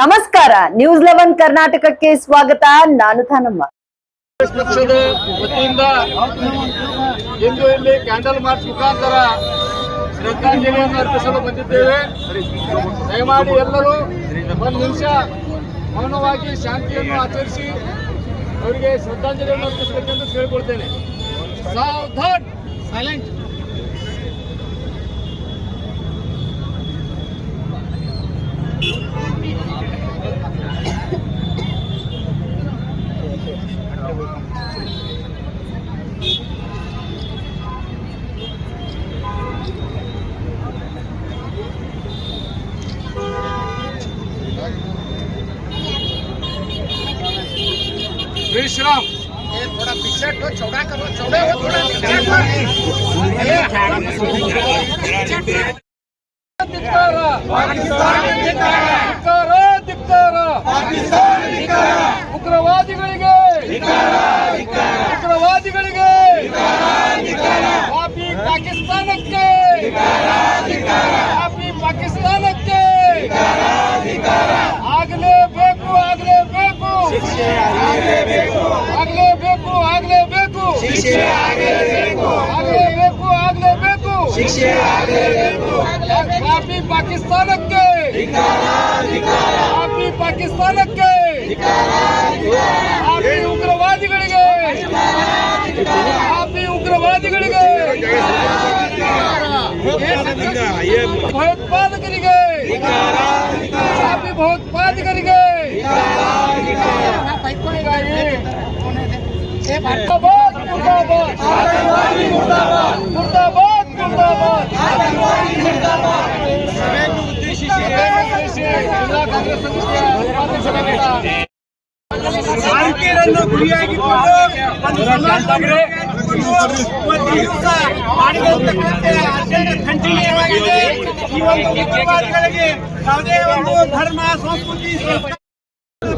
ನಮಸ್ಕಾರ news eleven ಕರ್ನಾಟಕಕ್ಕೆ ಸ್ವಾಗತ. ನಾನು ಥಾನಮ್ಮ ಪಕ್ಷದ ವತಿಯಿಂದ ಇಂದು ಇಲ್ಲಿ ಕ್ಯಾಂಡಲ್ ಮಾರ್ಚ್ ಮುಖಾಂತರ ಶ್ರದ್ಧಾಂಜಲಿಯನ್ನು ಅರ್ಪಿಸಲು ಬಂದಿದ್ದೇವೆ. ದಯಮಾಡಿ ಎಲ್ಲರೂ ಒಂದು ನಿಮಿಷ ಮೌನವಾಗಿ ಶಾಂತಿಯನ್ನು ಆಚರಿಸಿ ಅವರಿಗೆ ಶ್ರದ್ಧಾಂಜಲಿಯನ್ನು ಅರ್ಪಿಸಬೇಕೆಂದು ಕೇಳಿಕೊಳ್ತೇನೆ. ಸೈಲೆಂಟ್ जय श्री राम थोड़ा पीछे तो चौड़ा करो चौड़ा हो थोड़ा ಧಿಕ್ಕಾರ ಧಿಕ್ಕಾರ ಧಿಕ್ಕಾರ ಉಗ್ರವಾದಿಗಳಿಗೆ ಉಗ್ರವಾದಿಗಳಿಗೆ ಪಾಪಿ ಪಾಕಿಸ್ತಾನಕ್ಕೆ ಪಾಪಿ ಪಾಕಿಸ್ತಾನಕ್ಕೆ ಆಗಲೇಬೇಕು ಆಗಲೇಬೇಕು ಪಾಪಿ ಪಾಕಿಸ್ತಾನಕ್ಕೆ ಪಾಪಿ ಪಾಕಿಸ್ತಾನಕ್ಕೆ ಪಾಪಿ ಉಗ್ರವಾದಿಗಳಿಗೆ ಪಾಪಿ ಉಗ್ರವಾದಿಗಳಿಗೆ ಭಯೋತ್ಪಾದಕರಿಗೆ ಪಾಪಿ ಭಯೋತ್ಪಾದಕರಿಗೆ ಮುರ್ದಾಬಾದ್ ಮುರ್ದಾಬಾದ್ ಮುರ್ದಾಬಾದ್ ಮುರ್ದಾಬಾದ್ ಜಿಲ್ಲಾ ಕಾಂಗ್ರೆಸ್ ಸಮಿತಿಯ ಉಪಾಧ್ಯಕ್ಷರಾದ ಭಾರತೀಯರನ್ನು ಗುರಿಯಾಗಿಕೊಂಡು ಒಂದು ಸಮಾಜವನ್ನು ಇವತ್ತು ದಿವಸ ಮಾಡಿರತಕ್ಕಂತೆ ಅತ್ಯಂತ ಖಂಡನೀಯವಾಗಿದೆ ಈ ಒಂದು ಉಗ್ರವಾದಿಗಳಿಗೆ ಯಾವುದೇ ಒಂದು ಧರ್ಮ ಸಂಸ್ಕೃತಿ ಸಂಸ್ಕಾರ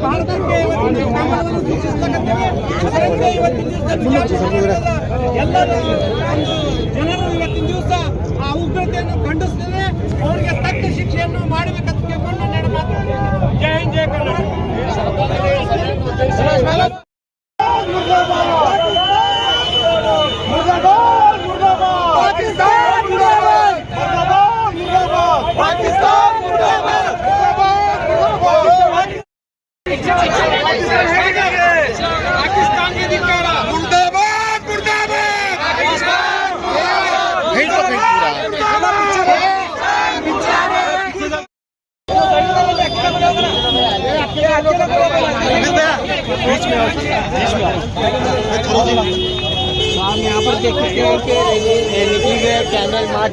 ಭಾರತಕ್ಕೆ ಜನರು ಇವತ್ತಿನ ದಿವಸ ಆ ಉಗ್ರತೆಯನ್ನು ಖಂಡಿಸ್ತೇನೆ ಅವರಿಗೆ ತಕ್ಕ ಶಿಕ್ಷೆಯನ್ನು ಮಾಡಬೇಕಂತ ಕೇಳ್ಕೊಂಡು ನಡೆ ಮಾತಾಡ್ತೇನೆ ಜೈ ಹಿಂದ್ ಜಯ ಕರ್ನಾಟಕ. हम यहाँ पर देख सकते हैं। कि रैली कैंडल मार्च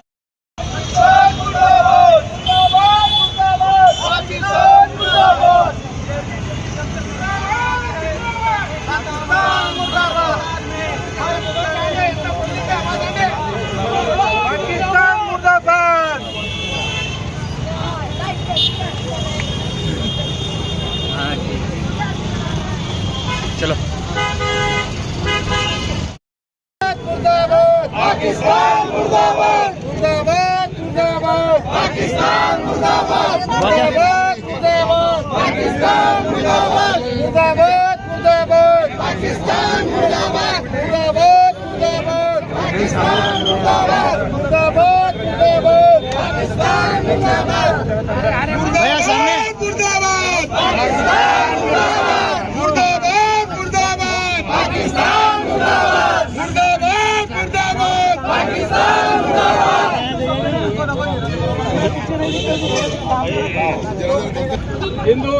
ಇಂದು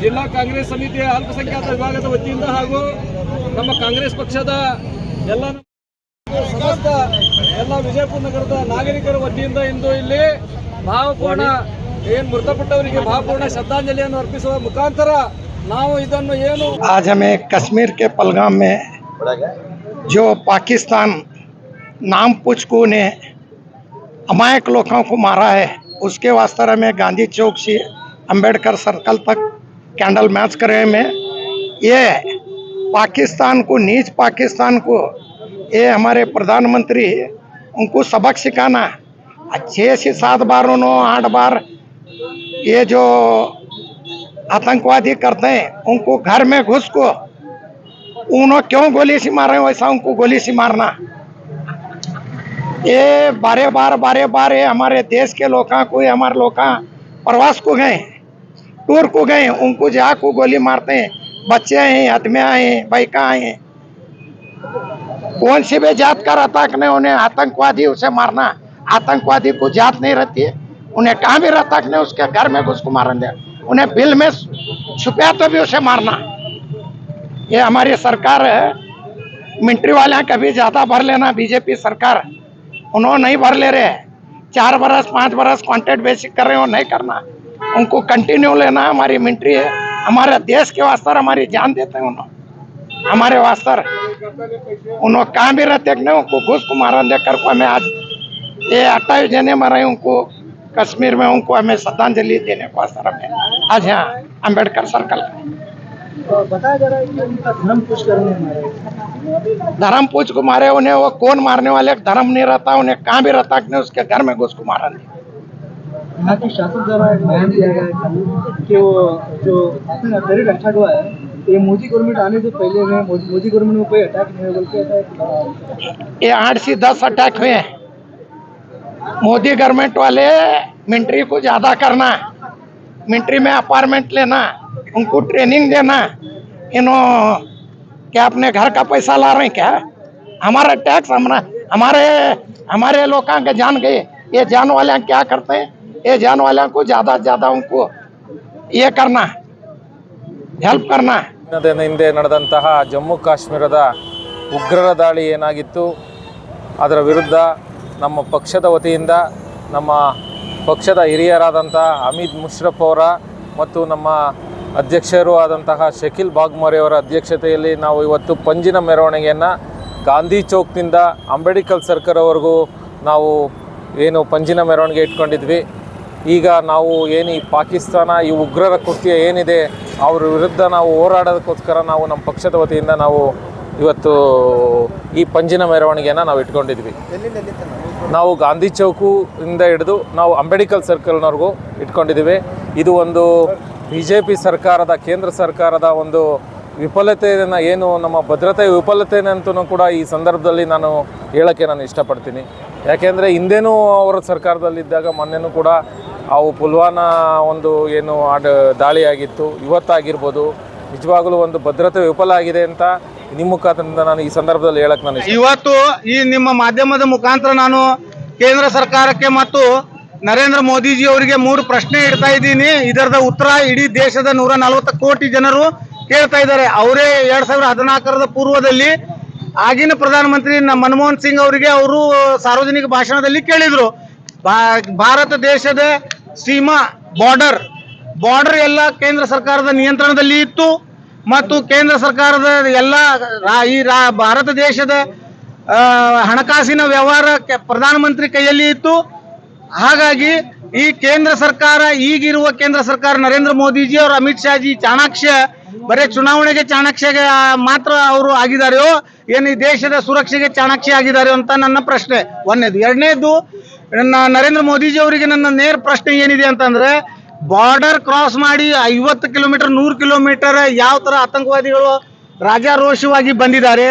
ಜಿಲ್ಲಾ ಕಾಂಗ್ರೆಸ್ ಸಮಿತಿಯ ಅಲ್ಪಸಂಖ್ಯಾತ ವಿಭಾಗದ ವತಿಯಿಂದ ಹಾಗೂ ನಮ್ಮ ಕಾಂಗ್ರೆಸ್ ಪಕ್ಷದ ಎಲ್ಲ ಸಮಸ್ತ ಎಲ್ಲ ವಿಜಯಪುರ ನಗರದ ನಾಗರಿಕರ ವತಿಯಿಂದ ಇಂದು ಇಲ್ಲಿ ಭಾವಪೂರ್ಣ ಏನ್ ಮೃತಪಟ್ಟವರಿಗೆ ಭಾವಪೂರ್ಣ ಶ್ರದ್ಧಾಂಜಲಿಯನ್ನು ಅರ್ಪಿಸುವ ಮುಖಾಂತರ ನಾವು ಇದನ್ನು ಏನು आज हमें कश्मीर के पलगाम में जो पाकिस्तान नाम पुचकू ने अमायक लोगों को मारा है उसके वास्ते में गांधी चौक से अंबेडकर सर्कल तक कैंडल मैच करे में ये पाकिस्तान को नीच पाकिस्तान को ये हमारे प्रधानमंत्री उनको सबक सिखाना छः से सात बार उन्होंने आठ बार ये जो आतंकवादी करते हैं, उनको घर में घुस को, उन्होंने क्यों गोली से मारे, वैसा उनको गोली से मारना। ये बारे बार बारे बार ये हमारे देश के लोग को, ये हमारे लोग प्रवास को गए, टूर को गए, उनको जा को गोली मारते हैं। बच्चे हैं आदमियाँ हैं, बाइका हैं। कौन सी भी जात का रहता कि नहीं, उन्हें आतंकवादी उसे मारना, आतंकवादी को जात नहीं रहती है। उन्हें कहाँ भी रहता कि नहीं, उसके घर में घुस को मारन दे। उन्हें बिल में छुपया तो भी उसे मारना। ये हमारी सरकार है। मिलिट्री वाले कभी ज़्यादा भर लेना, बीजेपी सरकार। उन्होंने नहीं भर ले रहे हैं। चार बरस, पाँच बरस कॉन्ट्रैक्ट बेसिक कर रहे हो नहीं करना। उनको कंटिन्यू लेना हमारी मिलिट्री है। हमारे देश के वास्ते हमारी जान देते हैं उन्होंने। हमारे वास्तर उन्होंने कहाँ भी रहते नहीं उनको घुस को मारन देकर को हमें आज। ये अट्ठाईस जने मरे उनको। कश्मीर में उनको हमें श्रद्धांजलि देने को वास्ते हमें। आज यहाँ अंबेडकर सर्कल बताया है धर्म पूछ को मारे उन्हें वो कौन मारने वाले? धर्म नहीं रहता, उन्हें कहाँ भी रहता कि उसके घर में घुस को मारा नहीं। यहाँ के शासन द्वारा एक बयान दिया गया है कि वो जो अटैक हुआ है ये मोदी गवर्नमेंट आने से पहले में मोदी गवर्नमेंट में कोई अटैक नहीं अटैक ये आठ से दस अटैक हुए हैं। मोदी गवर्नमेंट वाले मिलिट्री को ज़्यादा करना मिलिट्री में अपार्टमेंट लेना, उनको ट्रेनिंग देना, इन्हों, क्या अपने घर का पैसा ला रहे हैं क्या? हमारा टैक्स हमारा, हमारे हमारे लोग के जान गए। ये जान वाले क्या करते हैं? ये जान वाले को ज़्यादा से ज़्यादा उनको ये करना हेल्प करना। ದಿನದ ಹಿಂದೆ ನಡೆದಂತಹ ಜಮ್ಮು ಕಾಶ್ಮೀರದ ಉಗ್ರರ ದಾಳಿ ಏನಾಗಿತ್ತು, ಅದರ ವಿರುದ್ಧ ನಮ್ಮ ಪಕ್ಷದ ವತಿಯಿಂದ, ನಮ್ಮ ಪಕ್ಷದ ಹಿರಿಯರಾದಂತಹ ಅಮಿತ್ ಮುಷ್ರಫ್ ಅವರ ಮತ್ತು ನಮ್ಮ ಅಧ್ಯಕ್ಷರು ಆದಂತಹ ಶಕೀಲ್ ಬಾಗ್ಮೋರಿ ಅವರ ಅಧ್ಯಕ್ಷತೆಯಲ್ಲಿ ನಾವು ಇವತ್ತು ಪಂಜಿನ ಮೆರವಣಿಗೆಯನ್ನು ಗಾಂಧಿ ಚೌಕ್ನಿಂದ ಅಂಬೇಡ್ಕರ್ ಸರ್ಕಲ್ವರೆಗೂ ನಾವು ಏನು ಪಂಜಿನ ಮೆರವಣಿಗೆ ಇಟ್ಕೊಂಡಿದ್ವಿ. ಈಗ ನಾವು ಏನು ಈ ಪಾಕಿಸ್ತಾನ, ಈ ಉಗ್ರರ ಕೃತ್ಯ ಏನಿದೆ, ಅವ್ರ ವಿರುದ್ಧ ನಾವು ಹೋರಾಡೋದಕ್ಕೋಸ್ಕರ ನಾವು ನಮ್ಮ ಪಕ್ಷದ ವತಿಯಿಂದ ನಾವು ಇವತ್ತು ಈ ಪಂಜಿನ ಮೆರವಣಿಗೆಯನ್ನು ನಾವು ಇಟ್ಕೊಂಡಿದ್ವಿ. ನಾವು ಗಾಂಧಿ ಚೌಕು ಇಂದ ಹಿಡಿದು ನಾವು ಅಂಬೇಡ್ಕರ್ ಸರ್ಕಲ್ನವ್ರಿಗೂ ಇಟ್ಕೊಂಡಿದ್ದೀವಿ. ಇದು ಒಂದು ಬಿ ಜೆ ಪಿ ಸರ್ಕಾರದ, ಕೇಂದ್ರ ಸರ್ಕಾರದ ಒಂದು ವಿಫಲತೆಯನ್ನು ಏನು ನಮ್ಮ ಭದ್ರತೆ ವಿಫಲತೆಯಂತೂ ಕೂಡ ಈ ಸಂದರ್ಭದಲ್ಲಿ ನಾನು ಹೇಳೋಕ್ಕೆ ನಾನು ಇಷ್ಟಪಡ್ತೀನಿ. ಯಾಕೆಂದರೆ ಹಿಂದೆನೂ ಅವರ ಸರ್ಕಾರದಲ್ಲಿದ್ದಾಗ ಮೊನ್ನೆನೂ ಕೂಡ ಅವು ಪುಲ್ವಾನಾ ಒಂದು ಏನು ಆಡ ದಾಳಿಯಾಗಿತ್ತು, ಇವತ್ತಾಗಿರ್ಬೋದು. ನಿಜವಾಗಲೂ ಒಂದು ಭದ್ರತೆ ವಿಫಲ ಆಗಿದೆ ಅಂತ ನಿಮ್ಮ ಮುಖಾಂತರದಿಂದ ನಾನು ಈ ಸಂದರ್ಭದಲ್ಲಿ ಹೇಳಕ್ಕೆ ನಾನು ಇವತ್ತು ಈ ನಿಮ್ಮ ಮಾಧ್ಯಮದ ಮುಖಾಂತರ ನಾನು ಕೇಂದ್ರ ಸರ್ಕಾರಕ್ಕೆ ಮತ್ತು ನರೇಂದ್ರ ಮೋದಿಜಿ ಅವರಿಗೆ ಮೂರು ಪ್ರಶ್ನೆ ಇಡ್ತಾ ಇದ್ದೀನಿ. ಇದರದ ಉತ್ತರ ಇಡೀ ದೇಶದ ನೂರ ನಲವತ್ತು ಕೋಟಿ ಜನರು ಕೇಳ್ತಾ ಇದ್ದಾರೆ. ಅವರೇ ಎರಡ್ ಸಾವಿರದ ಹದಿನಾಲ್ಕರ ಪೂರ್ವದಲ್ಲಿ ಆಗಿನ ಪ್ರಧಾನಮಂತ್ರಿ ಮನಮೋಹನ್ ಸಿಂಗ್ ಅವರಿಗೆ ಅವರು ಸಾರ್ವಜನಿಕ ಭಾಷಣದಲ್ಲಿ ಕೇಳಿದ್ರು. ಭಾರತ ದೇಶದ ಸೀಮಾ ಬಾರ್ಡರ್ ಬಾರ್ಡರ್ ಎಲ್ಲ ಕೇಂದ್ರ ಸರ್ಕಾರದ ನಿಯಂತ್ರಣದಲ್ಲಿ ಇತ್ತು ಮತ್ತು ಕೇಂದ್ರ ಸರ್ಕಾರದ ಎಲ್ಲ ಈ ಭಾರತ ದೇಶದ ಹಣಕಾಸಿನ ವ್ಯವಹಾರ ಪ್ರಧಾನಮಂತ್ರಿ ಕೈಯಲ್ಲಿ ಇತ್ತು. ಹಾಗಾಗಿ ಈ ಕೇಂದ್ರ ಸರ್ಕಾರ, ಈಗಿರುವ ಕೇಂದ್ರ ಸರ್ಕಾರ ನರೇಂದ್ರ ಮೋದಿಜಿ ಅವರು, ಅಮಿತ್ ಶಾಜಿ ಚಾಣಾಕ್ಷ, ಬರೀ ಚುನಾವಣೆಗೆ ಚಾಣಾಕ್ಷಗೆ ಮಾತ್ರ ಅವರು ಆಗಿದ್ದಾರೆಯೋ, ಏನು ಈ ದೇಶದ ಸುರಕ್ಷೆಗೆ ಚಾಣಾಕ್ಷ ಆಗಿದ್ದಾರೆ ಅಂತ ನನ್ನ ಪ್ರಶ್ನೆ. ಒಂದನೇದು. ಎರಡನೇದು ನನ್ನ ನರೇಂದ್ರ ಮೋದಿಜಿ ಅವರಿಗೆ ನನ್ನ ನೇರ ಪ್ರಶ್ನೆ ಏನಿದೆ ಅಂತಂದ್ರೆ ಬಾರ್ಡರ್ ಕ್ರಾಸ್ ಮಾಡಿ ಐವತ್ತು ಕಿಲೋಮೀಟರ್ ನೂರು ಕಿಲೋಮೀಟರ್ ಯಾವ ತರ ಆತಂಕವಾದಿಗಳು ರಾಜಾರೋಷವಾಗಿ ಬಂದಿದ್ದಾರೆ,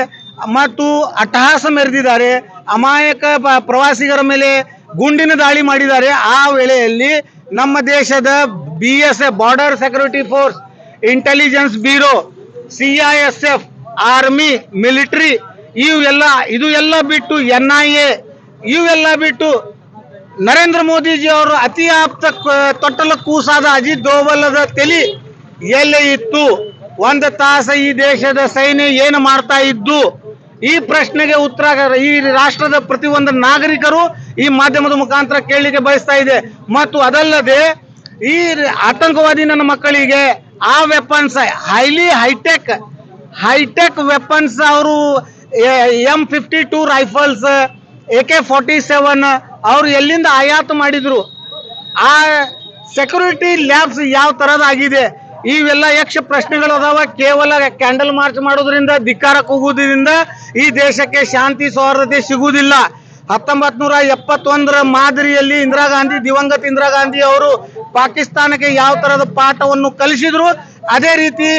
ಮತ್ತು ಅಟ್ಟಹಾಸ ಮೆರೆದಿದ್ದಾರೆ, ಅಮಾಯಕ ಪ್ರವಾಸಿಗರ ಮೇಲೆ ಗುಂಡಿನ ದಾಳಿ ಮಾಡಿದ್ದಾರೆ, ಆ ವೇಳೆಯಲ್ಲಿ ನಮ್ಮ ದೇಶದ B S F border security force intelligence bureau C I S F army military ಇವೆಲ್ಲ ಇದು ಎಲ್ಲ ಬಿಟ್ಟು ಎನ್ ಐ ಎ ಬಿಟ್ಟು ನರೇಂದ್ರ ಮೋದಿಜಿ ಅವರು ಅತಿ ಆಪ್ತ ತೊಟ್ಟಲ ಕೂಸಾದ ಅಜಿತ್ ದೋವಲದ ತಲಿ ಎಲ್ಲಿ ಇತ್ತು? ಒಂದು ತಾಸ ಈ ದೇಶದ ಸೈನ್ಯ ಏನು ಮಾಡ್ತಾ ಇದ್ದು? ಈ ಪ್ರಶ್ನೆಗೆ ಉತ್ತರ ಈ ರಾಷ್ಟ್ರದ ಪ್ರತಿಯೊಂದು ನಾಗರಿಕರು ಈ ಮಾಧ್ಯಮದ ಮುಖಾಂತರ ಕೇಳಲಿಕ್ಕೆ ಬಯಸ್ತಾ ಇದೆ. ಮತ್ತು ಅದಲ್ಲದೆ ಈ ಆತಂಕವಾದಿ ನನ್ನ ಮಕ್ಕಳಿಗೆ ಆ weapons highly hi-tech hi-tech weapons ಅವರು M fifty two rifles A K forty seven ಅವ್ರು ಎಲ್ಲಿಂದ ಆಯಾತ ಮಾಡಿದ್ರು? ಆ ಸೆಕ್ಯೂರಿಟಿ ಲ್ಯಾಬ್ಸ್ ಯಾವ ತರದಾಗಿದೆ ಇವೆಲ್ಲ ಯಕ್ಷ ಪ್ರಶ್ನೆಗಳು ಅದಾವ. ಕೇವಲ ಕ್ಯಾಂಡಲ್ ಮಾರ್ಚ್ ಮಾಡೋದ್ರಿಂದ ಧಿಕ್ಕಾರ ಕೂಗುವುದರಿಂದ ಈ ದೇಶಕ್ಕೆ ಶಾಂತಿ, ಸೌಹಾರ್ದತೆ ಸಿಗುವುದಿಲ್ಲ. ಹತ್ತೊಂಬತ್ ನೂರ ಎಪ್ಪತ್ತೊಂದರ ಮಾದರಿಯಲ್ಲಿ ಇಂದಿರಾ ಗಾಂಧಿ, ದಿವಂಗತ ಇಂದಿರಾ ಗಾಂಧಿ ಅವರು ಪಾಕಿಸ್ತಾನಕ್ಕೆ ಯಾವ ತರದ ಪಾಠವನ್ನು ಕಲಿಸಿದ್ರು? ಅದೇ ರೀತಿ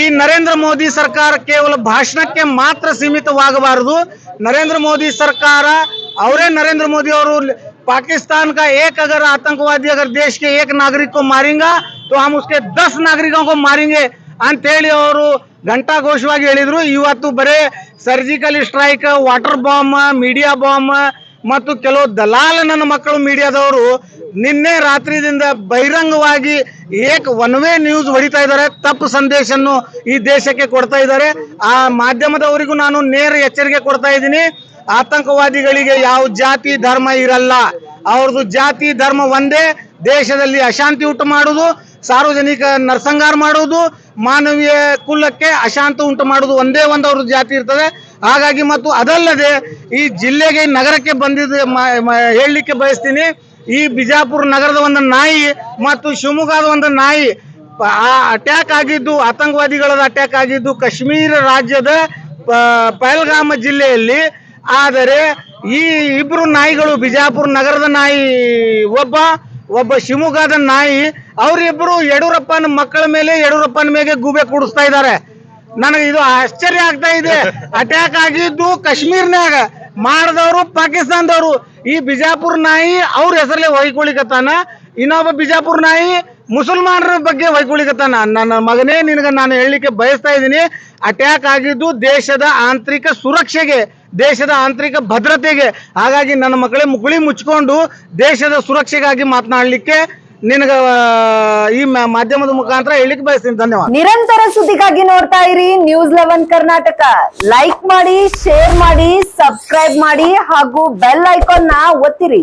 ಈ ನರೇಂದ್ರ ಮೋದಿ ಸರ್ಕಾರ ಕೇವಲ ಭಾಷಣಕ್ಕೆ ಮಾತ್ರ ಸೀಮಿತವಾಗಬಾರದು. ನರೇಂದ್ರ ಮೋದಿ ಸರ್ಕಾರ ಅವರೇ ನರೇಂದ್ರ मोदी और पाकिस्तान का एक अगर आतंकवादी अगर देश के एक नागरिक को मारेगा तो हम उसके दस नागरिकों को मारेंगे ಅಂತೇಳಿ ಅವರು ಘಂಟಾಘೋಷವಾಗಿ ಹೇಳಿದ್ರು ಇವತ್ತು ಬರೇ surgical strike water bomb media bomb ಮತ್ತು ಕೆಲವು ದಲಾಲ ನನ್ನ ಮಕ್ಕಳು ಮೀಡಿಯಾದವರು ನಿನ್ನೆ ರಾತ್ರಿದಿಂದ ಬಹಿರಂಗವಾಗಿ ಏಕ್ ಒನ್ ವೇ ನ್ಯೂಸ್ ಹೊಡಿತಾ ಇದ್ದಾರೆ ತಪ್ಪು ಸಂದೇಶನ್ನು ಈ ದೇಶಕ್ಕೆ ಕೊಡ್ತಾ ಇದ್ದಾರೆ ಆ ಮಾಧ್ಯಮದವರಿಗೂ ನಾನು ನೇರ ಎಚ್ಚರಿಕೆ ಕೊಡ್ತಾ ಇದ್ದೀನಿ ಆತಂಕವಾದಿಗಳಿಗೆ ಯಾವ ಜಾತಿ ಧರ್ಮ ಇರಲ್ಲ. ಅವ್ರದ್ದು ಜಾತಿ ಧರ್ಮ ಒಂದೇ, ದೇಶದಲ್ಲಿ ಅಶಾಂತಿ ಉಂಟು ಮಾಡುವುದು, ಸಾರ್ವಜನಿಕ ನರಸಂಗಾರ ಮಾಡುವುದು, ಮಾನವೀಯ ಕುಲಕ್ಕೆ ಅಶಾಂತಿ ಉಂಟು ಮಾಡುವುದು ಒಂದೇ ಒಂದು ಅವ್ರದ್ದು ಜಾತಿ ಇರ್ತದೆ. ಹಾಗಾಗಿ ಮತ್ತು ಅದಲ್ಲದೆ ಈ ಜಿಲ್ಲೆಗೆ, ನಗರಕ್ಕೆ ಬಂದಿದ್ದ ಹೇಳಲಿಕ್ಕೆ ಬಯಸ್ತೀನಿ. ಈ ಬಿಜಾಪುರ ನಗರದ ಒಂದು ನಾಯಿ ಮತ್ತು ಶಿವಮೊಗ್ಗದ ಒಂದು ನಾಯಿ, ಆ ಅಟ್ಯಾಕ್ ಆಗಿದ್ದು ಆತಂಕವಾದಿಗಳ ಅಟ್ಯಾಕ್ ಆಗಿದ್ದು, ಕಾಶ್ಮೀರ ರಾಜ್ಯದ ಪಹಲ್ಗಾಮ ಜಿಲ್ಲೆಯಲ್ಲಿ ಆದರೆ ಈ ಇಬ್ರು ನಾಯಿಗಳು ಬಿಜಾಪುರ ನಗರದ ನಾಯಿ ಒಬ್ಬ ಒಬ್ಬ ಶಿವಮೊಗ್ಗದ ನಾಯಿ, ಅವರಿಬ್ರು ಯಡಿಯೂರಪ್ಪನ ಮಕ್ಕಳ ಮೇಲೆ ಯಡಿಯೂರಪ್ಪನ ಮೇಲೆ ಗೂಬೆ ಕೂಡಿಸ್ತಾ ಇದ್ದಾರೆ. ನನಗೆ ಇದು ಆಶ್ಚರ್ಯ ಆಗ್ತಾ ಇದೆ. ಅಟ್ಯಾಕ್ ಆಗಿದ್ದು ಕಾಶ್ಮೀರ್ನಾಗ ಮಾಡಿದವರು ಪಾಕಿಸ್ತಾನದವರು. ಈ ಬಿಜಾಪುರ ನಾಯಿ ಅವ್ರ ಹೆಸರಲ್ಲೇ ಹೊಯ್ಕೊಳಿಕತ್ತಾನ. ಇನ್ನೊಬ್ಬ ಬಿಜಾಪುರ ನಾಯಿ ಮುಸಲ್ಮಾನರ ಬಗ್ಗೆ ಹೊಯ್ಕೊಳಿಕತ್ತಾನ. ನನ್ನ ಮಗನೇ, ನಿನಗೆ ನಾನು ಹೇಳಲಿಕ್ಕೆ ಬಯಸ್ತಾ ಇದ್ದೀನಿ. ಅಟ್ಯಾಕ್ ಆಗಿದ್ದು ದೇಶದ ಆಂತರಿಕ ಸುರಕ್ಷೆಗೆ ದೇಶದ ಆಂತರಿಕ ಭದ್ರತೆಗೆ. ಹಾಗಾಗಿ ನನ್ನ ಮಕ್ಕಳೇ ಮುಗುಳಿ ಮುಚ್ಕೊಂಡು ದೇಶದ ಸುರಕ್ಷೆಗಾಗಿ ಮಾತನಾಡಲಿಕ್ಕೆ ನಿನಗೆ ಈ ಮಾಧ್ಯಮದ ಮುಖಾಂತರ ಹೇಳಲಿಕ್ಕೆ ಬಯಸ್ತೀನಿ. ಧನ್ಯವಾದ. ನಿರಂತರ ಸುದ್ದಿಗಾಗಿ ನೋಡ್ತಾ ಇರಿ ನ್ಯೂಸ್ ಲೆವೆನ್ ಕರ್ನಾಟಕ ಲೈಕ್ ಮಾಡಿ ಶೇರ್ ಮಾಡಿ ಸಬ್ಸ್ಕ್ರೈಬ್ ಮಾಡಿ ಹಾಗೂ ಬೆಲ್ ಐಕಾನ್ನ ಒತ್ತಿರಿ.